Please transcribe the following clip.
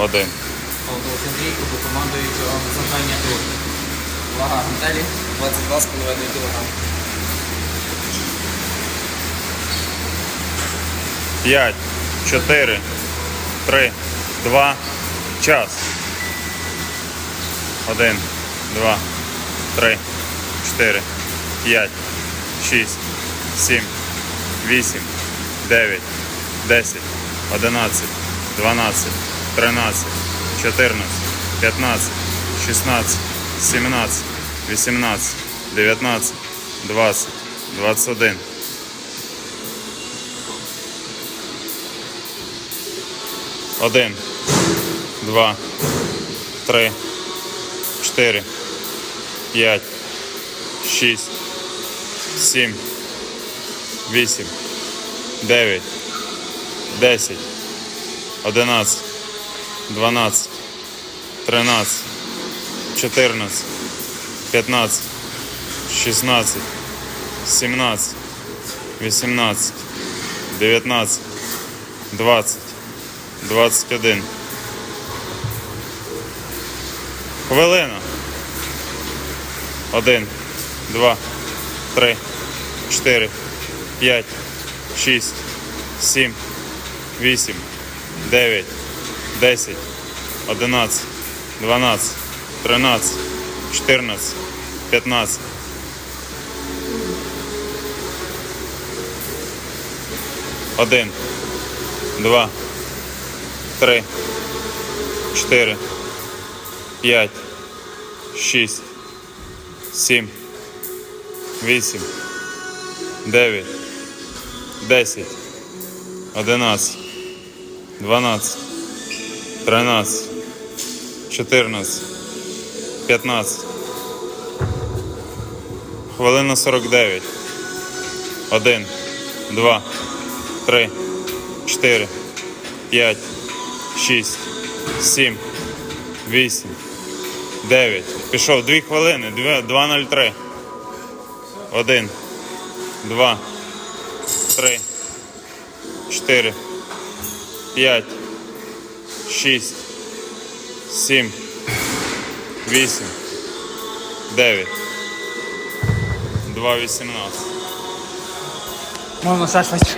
Один. Полтавці Андрійко командуючого завдання друг. Вага гантелі 22,5 кг. П'ять, чотири, три, два, час. Один, два, три, чотири, п'ять, шість, сім, вісім, дев'ять, десять, одинадцять, дванадцять, тринадцять, чотирнадцять, п'ятнадцять, шістнадцять, сімнадцять, вісімнадцять, дев'ятнадцять, двадцять, двадцять один. Один, два, три, чотири, п'ять, шість, сім, вісім, дев'ять, десять, одинадцять, дванадцять, тринадцять, чотирнадцять, п'ятнадцять, шістнадцять, сімнадцять, вісімнадцять, дев'ятнадцять, двадцять. 21. Хвилина. Один, два, три, чотири, п'ять, шість, сім, вісім, дев'ять, десять, одинадцять, дванадцять, тринадцять, чотирнадцять, п'ятнадцять. Один, два, три, чотири, п'ять, шість, сім, вісім, дев'ять, десять, одинадцять, дванадцять, тринадцять, чотирнадцять, п'ятнадцять. Хвилина сорок дев'ять. Один, два, три, чотири, п'ять. 6, 7, 8, 9. Пішов 2 хвилини, 2.03. 1, 2, 3, 4, 5, 6, 7, 8, 9, 2, 18. Можна шашвати.